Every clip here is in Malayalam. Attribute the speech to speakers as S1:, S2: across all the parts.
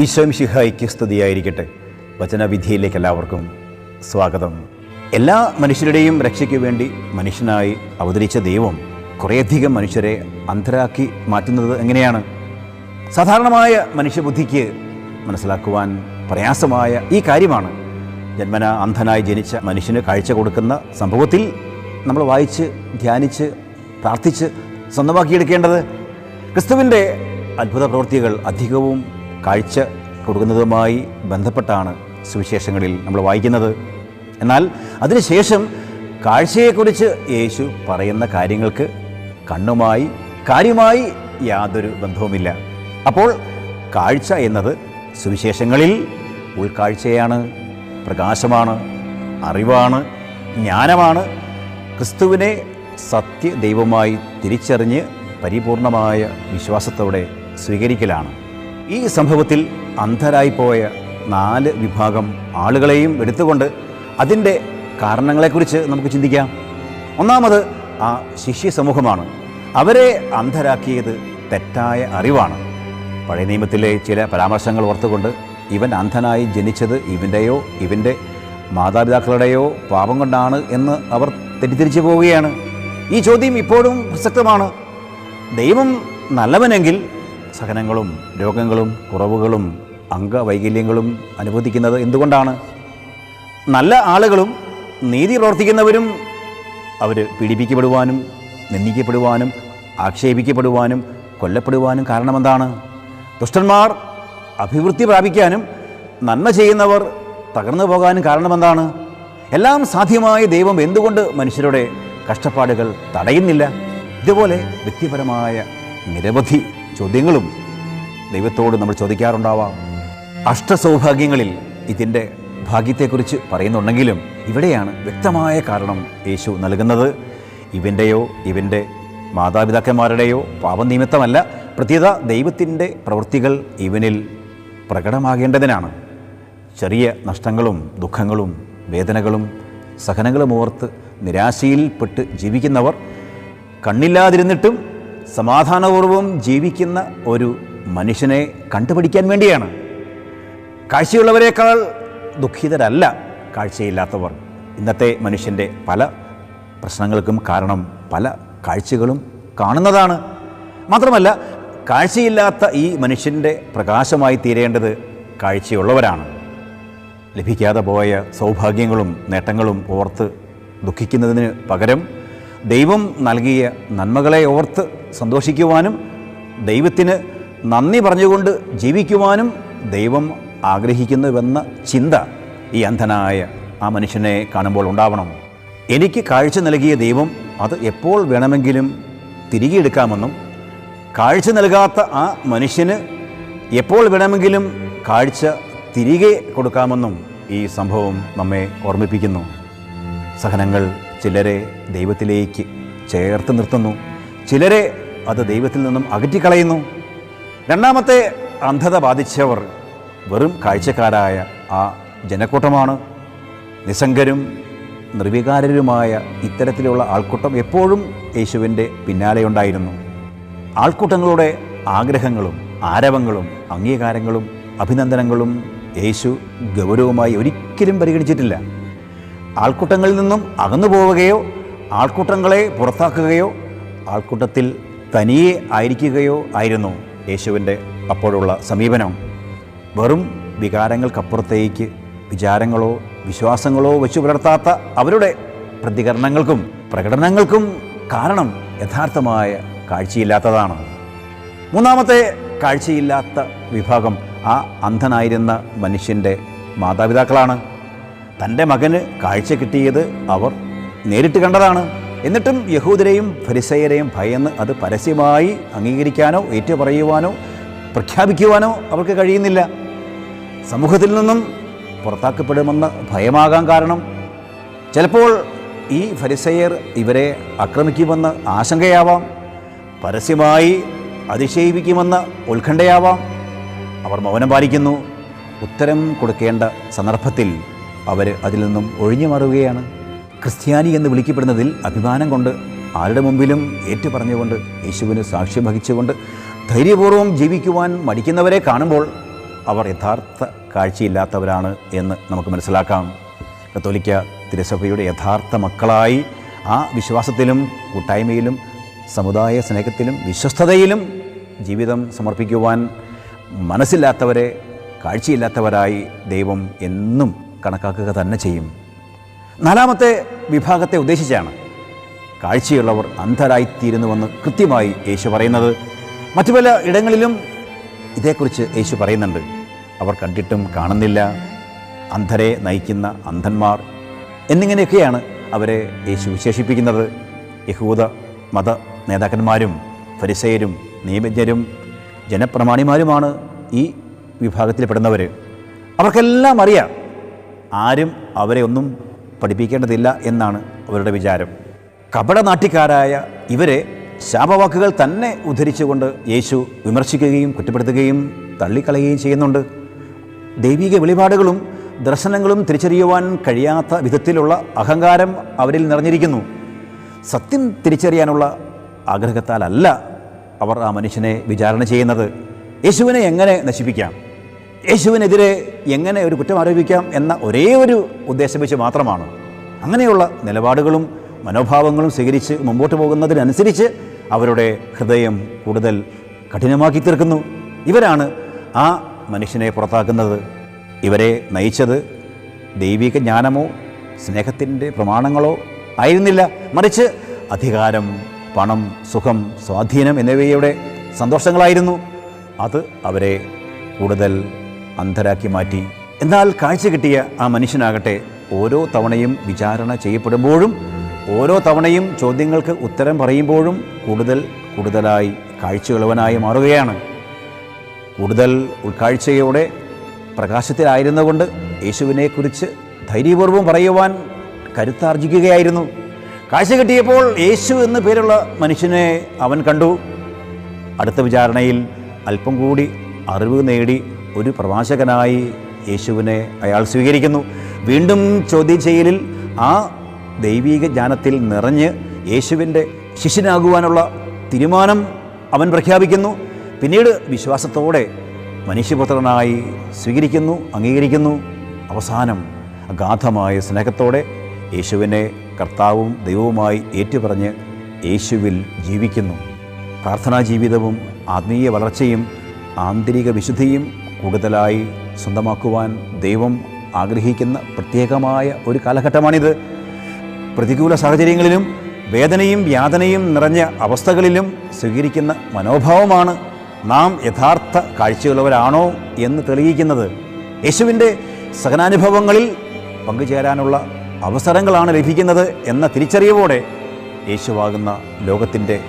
S1: ഈശോം ശിഹായിക്ക് സ്തുതിയായിരിക്കട്ടെ. വചനവിധിയിലേക്ക് എല്ലാവർക്കും സ്വാഗതം. എല്ലാ മനുഷ്യരുടെയും രക്ഷയ്ക്ക് വേണ്ടി മനുഷ്യനായി അവതരിച്ച ദൈവം കുറേയധികം മനുഷ്യരെ അന്ധരാക്കി മാറ്റുന്നത് എങ്ങനെയാണ്? സാധാരണമായ മനുഷ്യബുദ്ധിക്ക് മനസ്സിലാക്കുവാൻ പ്രയാസമായ ഈ കാര്യമാണ്. ജന്മന അന്ധനായി ജനിച്ച മനുഷ്യന് കാഴ്ച കൊടുക്കുന്ന സംഭവത്തിൽ നമ്മൾ വായിച്ച് ധ്യാനിച്ച് പ്രാർത്ഥിച്ച് സ്വന്തമാക്കിയെടുക്കേണ്ടത് ക്രിസ്തുവിന്റെ അത്ഭുത പ്രവൃത്തികൾ അധികവും കാഴ്ച കൊടുക്കുന്നതുമായി ബന്ധപ്പെട്ടാണ് സുവിശേഷങ്ങളിൽ നമ്മൾ വായിക്കുന്നത്. എന്നാൽ അതിനുശേഷം കാഴ്ചയെക്കുറിച്ച് യേശു പറയുന്ന കാര്യങ്ങൾക്ക് കണ്ണുമായി കാര്യമായി യാതൊരു ബന്ധവുമില്ല. അപ്പോൾ കാഴ്ച എന്നത് സുവിശേഷങ്ങളിൽ ഉൾക്കാഴ്ചയാണ് പ്രകാശമാണ് അറിവാണ് ജ്ഞാനമാണ്. ക്രിസ്തുവിനെ സത്യദൈവമായി തിരിച്ചറിഞ്ഞ് പരിപൂർണമായ വിശ്വാസത്തോടെ സ്വീകരിക്കലാണ്. ഈ സംഭവത്തിൽ അന്ധരായിപ്പോയ നാല് വിഭാഗം ആളുകളെയും എടുത്തുകൊണ്ട് അതിന്റെ കാരണങ്ങളെക്കുറിച്ച് നമുക്ക് ചിന്തിക്കാം. ഒന്നാമത് ആ ശിഷ്യ സമൂഹമാണ്. അവരെ അന്ധരാക്കിയത് തെറ്റായ അറിവാണ്. പഴയ നിയമത്തിലെ ചില പരാമർശങ്ങൾ ഓർത്തുകൊണ്ട് ഇവൻ അന്ധനായി ജനിച്ചത് ഇവന്റെയോ ഇവന്റെ മാതാപിതാക്കളുടെയോ പാപം കൊണ്ടാണ് എന്ന് അവർ തെറ്റിദ്ധരിച്ചു പോവുകയാണ്. ഈ ചോദ്യം ഇപ്പോഴും പ്രസക്തമാണ്. ദൈവം നല്ലവനെങ്കിൽ സഹനങ്ങളും രോഗങ്ങളും കുറവുകളും അംഗവൈകല്യങ്ങളും അനുവദിക്കുന്നത് എന്തുകൊണ്ടാണ്? നല്ല ആളുകളും നീതി പ്രവർത്തിക്കുന്നവരും അവർ പീഡിപ്പിക്കപ്പെടുവാനും നിന്ദിക്കപ്പെടുവാനും ആക്ഷേപിക്കപ്പെടുവാനും കൊല്ലപ്പെടുവാനും കാരണമെന്താണ്? ദുഷ്ടന്മാർ അഭിവൃദ്ധി പ്രാപിക്കാനും നന്മ ചെയ്യുന്നവർ തകർന്നു പോകാനും കാരണമെന്താണ്? എല്ലാം സാധ്യമായ ദൈവം എന്തുകൊണ്ട് മനുഷ്യരുടെ കഷ്ടപ്പാടുകൾ തടയുന്നില്ല? ഇതുപോലെ വ്യക്തിപരമായ നിരവധി ചോദ്യങ്ങളും ദൈവത്തോട് നമ്മൾ ചോദിക്കാറുണ്ടാവാം. അഷ്ടസൗഭാഗ്യങ്ങളിൽ ഇതിന്റെ ഭാഗ്യത്തെക്കുറിച്ച് പറയുന്നുണ്ടെങ്കിലും ഇവിടെയാണ് വ്യക്തമായ കാരണം യേശു നൽകുന്നത്. ഇവന്റെയോ ഇവന്റെ മാതാപിതാക്കന്മാരുടെയോ പാപം നിമിത്തമല്ല പ്രത്യേക ദൈവത്തിന്റെ പ്രവൃത്തികൾ ഇവനിൽ പ്രകടമാകേണ്ടതിനാണ്. ചെറിയ നഷ്ടങ്ങളും ദുഃഖങ്ങളും വേദനകളും സഹനങ്ങളും ഓർത്ത് നിരാശയിൽപ്പെട്ട് ജീവിക്കുന്നവർ കണ്ണില്ലാതിരുന്നിട്ടും സമാധാനപൂർവം ജീവിക്കുന്ന ഒരു മനുഷ്യനെ കണ്ടുപിടിക്കാൻ വേണ്ടിയാണ്. കാഴ്ചയുള്ളവരെക്കാൾ ദുഃഖിതരല്ല കാഴ്ചയില്ലാത്തവർ. ഇന്നത്തെ മനുഷ്യന്റെ പല പ്രശ്നങ്ങൾക്കും കാരണം പല കാഴ്ചകളും കാണുന്നതാണ്. മാത്രമല്ല കാഴ്ചയില്ലാത്ത ഈ മനുഷ്യന്റെ പ്രകാശമായി തീരേണ്ടത് കാഴ്ചയുള്ളവരാണ്. ലഭിക്കാതെ പോയ സൗഭാഗ്യങ്ങളും നേട്ടങ്ങളും ഓർത്ത് ദുഃഖിക്കുന്നതിന് പകരം ദൈവം നൽകിയ നന്മകളെ ഓർത്ത് സന്തോഷിക്കുവാനും ദൈവത്തിന് നന്ദി പറഞ്ഞുകൊണ്ട് ജീവിക്കുവാനും ദൈവം ആഗ്രഹിക്കുന്നുവെന്ന ചിന്ത ഈ അന്ധനായ ആ മനുഷ്യനെ കാണുമ്പോൾ ഉണ്ടാവണം. എനിക്ക് കാഴ്ച നൽകിയ ദൈവം അത് എപ്പോൾ വേണമെങ്കിലും തിരികെ എടുക്കാമെന്നും കാഴ്ച നൽകാത്ത ആ മനുഷ്യന് എപ്പോൾ വേണമെങ്കിലും കാഴ്ച തിരികെ കൊടുക്കാമെന്നും ഈ സംഭവം നമ്മെ ഓർമ്മിപ്പിക്കുന്നു. സഹനങ്ങൾ ചിലരെ ദൈവത്തിലേക്ക് ചേർത്ത് നിർത്തുന്നു. ചിലരെ അത് ദൈവത്തിൽ നിന്നും അകറ്റിക്കളയുന്നു. രണ്ടാമത്തെ അന്ധത ബാധിച്ചവർ വെറും കാഴ്ചക്കാരായ ആ ജനക്കൂട്ടമാണ്. നിസ്സംഗരും നിർവികാരരുമായ ഇത്തരത്തിലുള്ള ആൾക്കൂട്ടം എപ്പോഴും യേശുവിന്റെ പിന്നാലെയുണ്ടായിരുന്നു ആൾക്കൂട്ടങ്ങളുടെ ആഗ്രഹങ്ങളും ആരവങ്ങളും അംഗീകാരങ്ങളും അഭിനന്ദനങ്ങളും യേശു ഗൗരവമായി ഒരിക്കലും പരിഗണിച്ചിട്ടില്ല. ആൾക്കൂട്ടങ്ങളിൽ നിന്നും അകന്നു പോവുകയോ ആൾക്കൂട്ടങ്ങളെ പുറത്താക്കുകയോ ആൾക്കൂട്ടത്തിൽ തനിയെ ആയിരിക്കുകയോ ആയിരുന്നു യേശുവിന്റെ അപ്പോഴുള്ള സമീപനം. വെറും വികാരങ്ങൾക്കപ്പുറത്തേക്ക് വിചാരങ്ങളോ വിശ്വാസങ്ങളോ വെച്ചു പുലർത്താത്ത അവരുടെ പ്രതികരണങ്ങൾക്കും പ്രകടനങ്ങൾക്കും കാരണം യഥാർത്ഥമായ കാഴ്ചയില്ലാത്തതാണ്. മൂന്നാമത്തെ കാഴ്ചയില്ലാത്ത വിഭാഗം ആ അന്ധനായിരുന്ന മനുഷ്യന്റെ മാതാപിതാക്കളാണ്. തന്റെ മകന് കാഴ്ച കിട്ടിയത് അവർ നേരിട്ട് കണ്ടതാണ്. എന്നിട്ടും യഹൂദരെയും ഫരിസയരെയും ഭയന്ന് അത് പരസ്യമായി അംഗീകരിക്കാനോ ഏറ്റുപറയുവാനോ പ്രഖ്യാപിക്കുവാനോ അവർക്ക് കഴിയുന്നില്ല. സമൂഹത്തിൽ നിന്നും പുറത്താക്കപ്പെടുമെന്ന് ഭയമാകാൻ കാരണം ചിലപ്പോൾ ഈ ഫരിസയർ ഇവരെ ആക്രമിക്കുമെന്ന് ആശങ്കയാവാം പരസ്യമായി അതിശയിപ്പിക്കുമെന്ന് ഉത്കണ്ഠയാവാം. അവർ മൗനം പാലിക്കുന്നു. ഉത്തരം കൊടുക്കേണ്ട സന്ദർഭത്തിൽ അവർ അതിൽ നിന്നും ഒഴിഞ്ഞു മാറുകയാണ്. ക്രിസ്ത്യാനി എന്ന് വിളിക്കപ്പെടുന്നതിൽ അഭിമാനം കൊണ്ട് ആരുടെ മുമ്പിലും ഏറ്റുപറഞ്ഞുകൊണ്ട് യേശുവിന് സാക്ഷ്യം വഹിച്ചുകൊണ്ട് ധൈര്യപൂർവം ജീവിക്കുവാൻ മടിക്കുന്നവരെ കാണുമ്പോൾ അവർ യഥാർത്ഥ കാഴ്ചയില്ലാത്തവരാണ് എന്ന് നമുക്ക് മനസ്സിലാക്കാം. കത്തോലിക്ക തിരുസഭയുടെ യഥാർത്ഥ മക്കളായി ആ വിശ്വാസത്തിലും കൂട്ടായ്മയിലും സമുദായ സ്നേഹത്തിലും വിശ്വസ്തതയിലും ജീവിതം സമർപ്പിക്കുവാൻ മനസ്സില്ലാത്തവരെ കാഴ്ചയില്ലാത്തവരായി ദൈവം എന്നും കണക്കാക്കുക തന്നെ ചെയ്യും. നാലാമത്തെ വിഭാഗത്തെ ഉദ്ദേശിച്ചാണ് കാഴ്ചയുള്ളവർ അന്ധരായിത്തീരുന്നുവെന്ന് കൃത്യമായി യേശു പറയുന്നത്. മറ്റു പല ഇടങ്ങളിലും ഇതേക്കുറിച്ച് യേശു പറയുന്നുണ്ട്. അവർ കണ്ടിട്ടും കാണുന്നില്ല. അന്ധരെ നയിക്കുന്ന അന്ധന്മാർ എന്നിങ്ങനെയൊക്കെയാണ് അവരെ യേശു വിശേഷിപ്പിക്കുന്നത്. യഹൂദ മത നേതാക്കന്മാരും ഫരിസയരും നിയമജ്ഞരും ജനപ്രമാണിമാരുമാണ് ഈ വിഭാഗത്തിൽപ്പെടുന്നവർ അവർക്കെല്ലാം അറിയാം ആരും അവരെ ഒന്നും പഠിപ്പിക്കേണ്ടതില്ല എന്നാണ് അവരുടെ വിചാരം. കപടനാട്ടിക്കാരായ ഇവരെ ശാപവാക്കുകൾ തന്നെ ഉദ്ധരിച്ചുകൊണ്ട് യേശു വിമർശിക്കുകയും കുറ്റപ്പെടുത്തുകയും തള്ളിക്കളയുകയും ചെയ്യുന്നുണ്ട്. ദൈവിക വെളിപാടുകളും ദർശനങ്ങളും തിരിച്ചറിയുവാൻ കഴിയാത്ത വിധത്തിലുള്ള അഹങ്കാരം അവരിൽ നിറഞ്ഞിരിക്കുന്നു. സത്യം തിരിച്ചറിയാനുള്ള ആഗ്രഹത്താലല്ല അവർ ആ മനുഷ്യനെ വിചാരണ ചെയ്യുന്നത്. യേശുവിനെ എങ്ങനെ നശിപ്പിക്കാം? യേശുവിനെതിരെ എങ്ങനെ ഒരു കുറ്റം ആരോപിക്കാം എന്ന ഒരേ ഒരു ഉദ്ദേശം വെച്ച് മാത്രമാണ്. അങ്ങനെയുള്ള നിലപാടുകളും മനോഭാവങ്ങളും സ്വീകരിച്ച് മുമ്പോട്ട് പോകുന്നതിനനുസരിച്ച് അവരുടെ ഹൃദയം കൂടുതൽ കഠിനമാക്കി തീർക്കുന്നു. ഇവരാണ് ആ മനുഷ്യനെ പുറത്താക്കുന്നത്. ഇവരെ നയിച്ചത് ദൈവിക ജ്ഞാനമോ സ്നേഹത്തിന്റെ പ്രമാണങ്ങളോ ആയിരുന്നില്ല. മറിച്ച് അധികാരം പണം സുഖം സ്വാധീനം എന്നിവയുടെ സന്തോഷങ്ങളായിരുന്നു. അത് അവരെ കൂടുതൽ അന്ധരാക്കി മാറ്റി. എന്നാൽ കാഴ്ച കിട്ടിയ ആ മനുഷ്യനാകട്ടെ ഓരോ തവണയും വിചാരണ ചെയ്യപ്പെടുമ്പോഴും ഓരോ തവണയും ചോദ്യങ്ങൾക്ക് ഉത്തരം പറയുമ്പോഴും കൂടുതൽ കൂടുതലായി കാഴ്ചയുള്ളവനായി മാറുകയാണ്. കൂടുതൽ ഉൾക്കാഴ്ചയോടെ പ്രകാശത്തിലായിരുന്നുകൊണ്ട് യേശുവിനെക്കുറിച്ച് ധൈര്യപൂർവം പറയുവാൻ കരുത്താർജിക്കുകയായിരുന്നു. കാഴ്ച കിട്ടിയപ്പോൾ യേശു എന്ന പേരുള്ള മനുഷ്യനെ അവൻ കണ്ടു. അടുത്ത വിചാരണയിൽ അല്പം കൂടി അറിവ് നേടി ഒരു പ്രവാചകനായി യേശുവിനെ അയാൾ സ്വീകരിക്കുന്നു. വീണ്ടും ചോദ്യം ചെയ്യലിൽ ആ ദൈവീക ജ്ഞാനത്തിൽ നിറഞ്ഞ് യേശുവിന്റെ ശിഷ്യനാകുവാനുള്ള തീരുമാനം അവൻ പ്രഖ്യാപിക്കുന്നു. പിന്നീട് വിശ്വാസത്തോടെ മനുഷ്യപുത്രനായി സ്വീകരിക്കുന്നു അംഗീകരിക്കുന്നു. അവസാനം അഗാധമായ സ്നേഹത്തോടെ യേശുവിനെ കർത്താവും ദൈവവുമായി ഏറ്റുപറഞ്ഞ് യേശുവിൽ ജീവിക്കുന്നു. പ്രാർത്ഥനാ ജീവിതവും ആത്മീയ വളർച്ചയും ആന്തരിക വിശുദ്ധിയും കൂടുതലായി സ്വന്തമാക്കുവാൻ ദൈവം ആഗ്രഹിക്കുന്ന പ്രത്യേകമായ ഒരു കാലഘട്ടമാണിത്. പ്രതികൂല സാഹചര്യങ്ങളിലും വേദനയും യാതനയും നിറഞ്ഞ അവസ്ഥകളിലും സ്വീകരിക്കുന്ന മനോഭാവമാണ് നാം യഥാർത്ഥ കാഴ്ചയുള്ളവരാണോ എന്ന് തെളിയിക്കുന്നത്. യേശുവിന്റെ സഹനാനുഭവങ്ങളിൽ പങ്കുചേരാനുള്ള അവസരങ്ങളാണ് ലഭിക്കുന്നത് എന്ന തിരിച്ചറിവോടെ യേശുവാകുന്ന ലോകത്തിന്റെ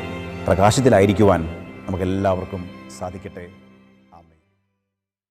S1: പ്രകാശത്തിലായിരിക്കുവാൻ നമുക്കെല്ലാവർക്കും സാധിക്കട്ടെ.